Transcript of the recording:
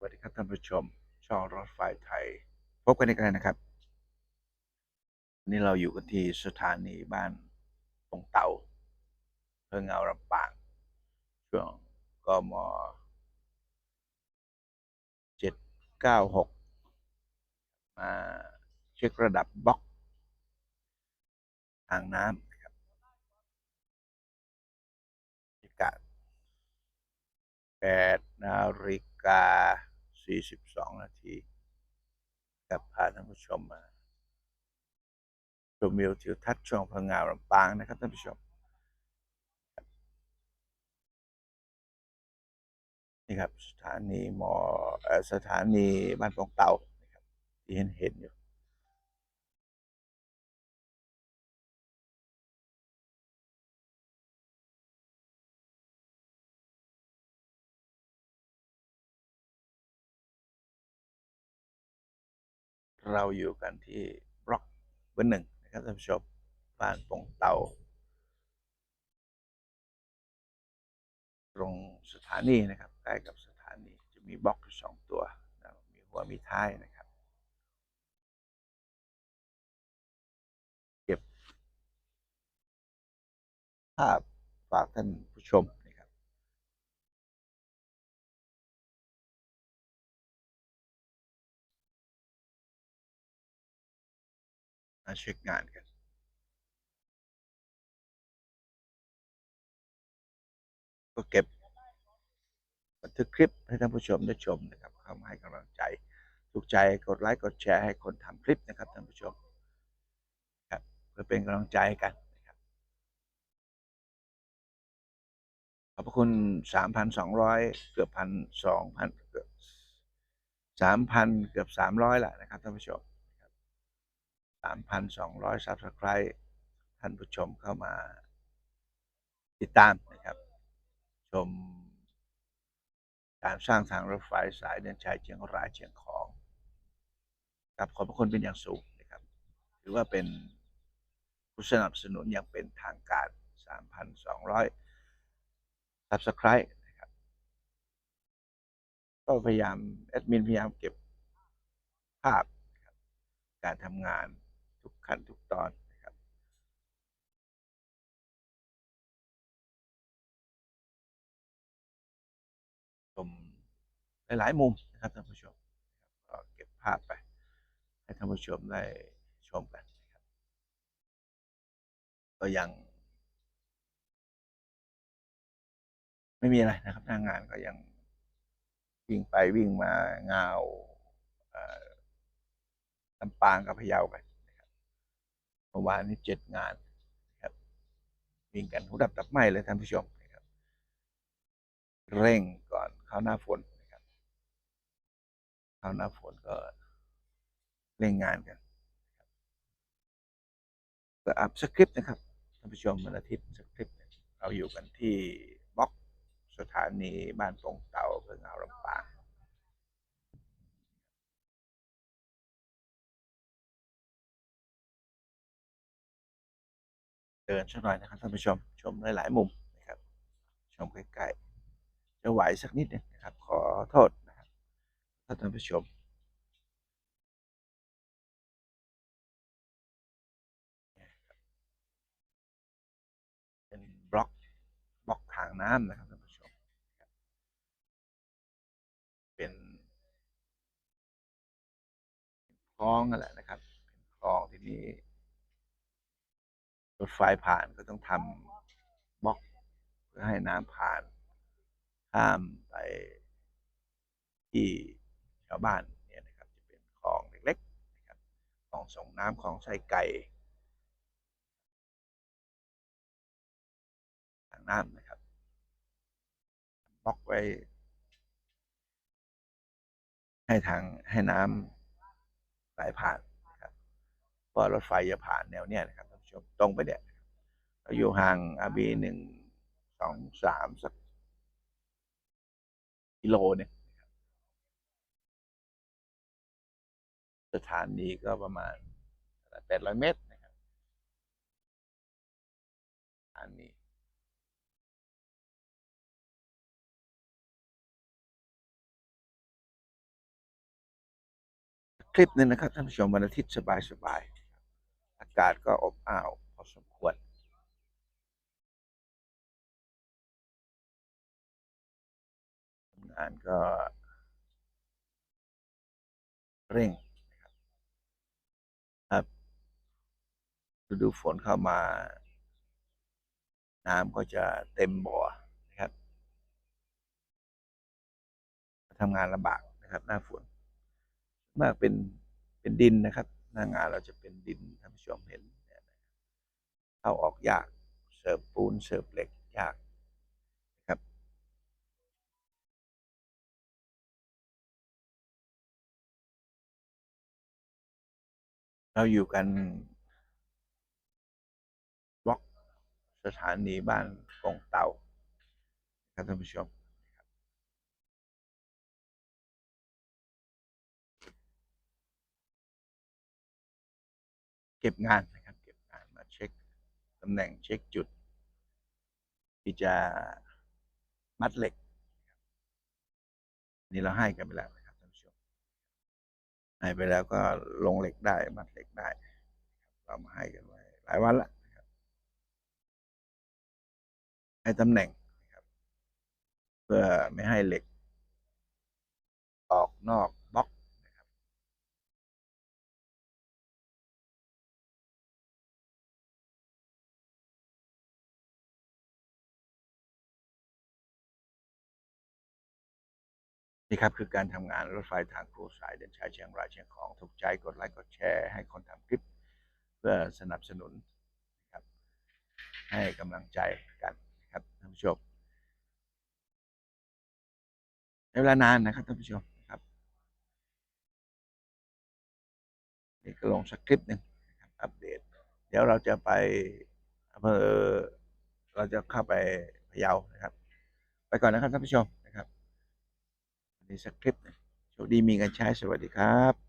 สวัสดีครับท่านผู้ชม ช่องรถไฟไทย พบกันอีกแล้วนะครับนนี้เราอยู่กันที่สถานีบ้านตรงเตาเพื่อเงาลำปาง ช่วงกมเจ็ดเก้าหกมาเช็คระดับบล็อกทางน้ำนะครับรรยากาศแปดนาฬิกา สี่สิบสองนาทีกับพาท่านผู้ชมมาชมวิวทิวทัศน์ช่วงพังงาลำปางนะครับท่านผู้ชมนี่ครับสถานีมอสถานีบ้านปงเตานะครับที่เห็นเห็นอยู่ เราอยู่กันที่บล็อกเบอร์หนึ่งนะครับท่านผู้ชมบ้านปงเตา ตรงสถานีนะครับใกล้กับสถานีจะมีบล็อกอยู่สองตัวนะมีหัวมีท้ายนะครับ เก็บภาพฝากท่านผู้ชม มาเช็คงานกันก็เก็บบันทึกคลิปให้ท่านผู้ชมได้ชมนะครับ เข้ามาให้กำลังใจถูกใจกดไลค์กดแชร์ให้คนทำคลิปนะครับท่านผู้ชมครับเพื่อเป็นกำลังใจกันนะครับขอบพระคุณ 3,200 เกือบพันสองพันเกือบ3,000เกือบ300แหละนะครับท่านผู้ชม 3,200 Subscribe ท่านผู้ชมเข้ามาติดตามนะครับ ชม การสร้างทางรถไฟสายเดินชัยเชียงรายเชียงของครับขอบพระคุณเป็นอย่างสูงนะครับ ถือว่าเป็นผู้สนับสนุนอย่างเป็นทางการ 3,200 Subscribe นะครับก็พยายามแอดมินพยายามเก็บภาพการทำงาน ทุกขั้นทุกตอนนะครับชมหลาย ๆ มุมนะครับท่านผู้ชมก็เก็บภาพไป ให้ท่านผู้ชมได้ชมกันนะครับก็ยังไม่มีอะไรนะครับหน้างานก็ยังวิ่งไปวิ่งมาเงาลำปางกับพะเยาไปน เมื่อวานนี้เจ็ดงานครับวิ่งกันหูดับตับไหมเลยท่านผู้ชมนะครับ เร่งก่อนเข้าหน้าฝนนะครับเข้าหน้าฝนก็เร่งงานกันนะครับก็อัพสคริปต์นะครับท่านผู้ชมวันอาทิตย์สคริปต์เนี่ยเราอยู่กันที่บล็อกสถานีบ้านปงเตาเพื่อเอาลำปาง เดินสักหน่อยนะครับท่านผู้ชมชมหลายๆมุมนะครับชมใกล้ๆจะไหวสักนิดหนึงนะครับ ขอโทษนะครับท่านผู้ชมเป็นบล็อกบล็อกทางน้ำนะครับท่านผู้ชมเป็นคลองนั่นแหละนะครับเป็นคลองที่นี่ รถไฟผ่านก็ต้องทำบล็อกเพื่อให้น้ำผ่านข้ามไปที่ชาวบ้านเนี่ยนะครับจะเป็นคลองเล็กๆนะครับคลองส่งน้ำคลองไส้ไก่ทางน้ำนะครับบล็อกไว้ ให้ทางให้น้ำไหลผ่านนะครับเพราะรถไฟจะผ่านแนวเนี้ยนะครับ ชมตรงไปเนี่ยเราอยู่ห่างอาบีหนึ่งสองสามสักกิโลเนี่ยสถานีก็ประมาณแปดร้อยเมตรนะครับสถานีลิปนึงนะครับท่านผู้ชมวันอาทิตย์สบายๆอาย กาศก็อบอ้าวพอสมควรงานก็เร่งครับครับฤดูฝนเข้ามา น้ำก็จะเต็มบ่อนะครับทำงานลำบากนะครับ หน้าฝนมากเป็นเป็นดินนะครับ หน้างานเราจะเป็นดินท่านผู้ชมเห็นเนี่ยนะครับเข้าออกยากเสิร์ฟปูนเสิร์ฟเหล็กยากนะครับเราอยู่กันบล็อกสถานีบ้านกงเตาครับท่านผู้ชม เก็บงานนะครับ เก็บงานมาเช็คตำแหน่งเช็คจุด ที่จะมัดเหล็ก นี่เราให้กันไปแล้วนะครับท่านผู้ชมให้ไปแล้วก็ลงเหล็กได้มัดเหล็กได้ เรามาให้กันไว้หลายวันละนะครับให้ตำแหน่งนะครับ เพื่อไม่ให้เหล็ก ออกนอก นี่ครับคือการทำงานรถไฟทางครูสายเดินชายเชียงรายเชียงของถูกใจกดไลค์กดแชร์ให้คนทำคลิป เพื่อสนับสนุนนะครับ ให้กำลังใจกันนะครับท่านผู้ชมใช้เวลานานนะครับท่านผู้ชมครับนี่ก็ลงสักคลิปหนึ่งอัปเดต เดี๋ยวเราจะไปอำเภอเราจะเข้าไปพะเยานะครับ ไปก่อนนะครับท่านผู้ชม ในสักคลิปโชคดีมีกันใช้สวัสดีครับ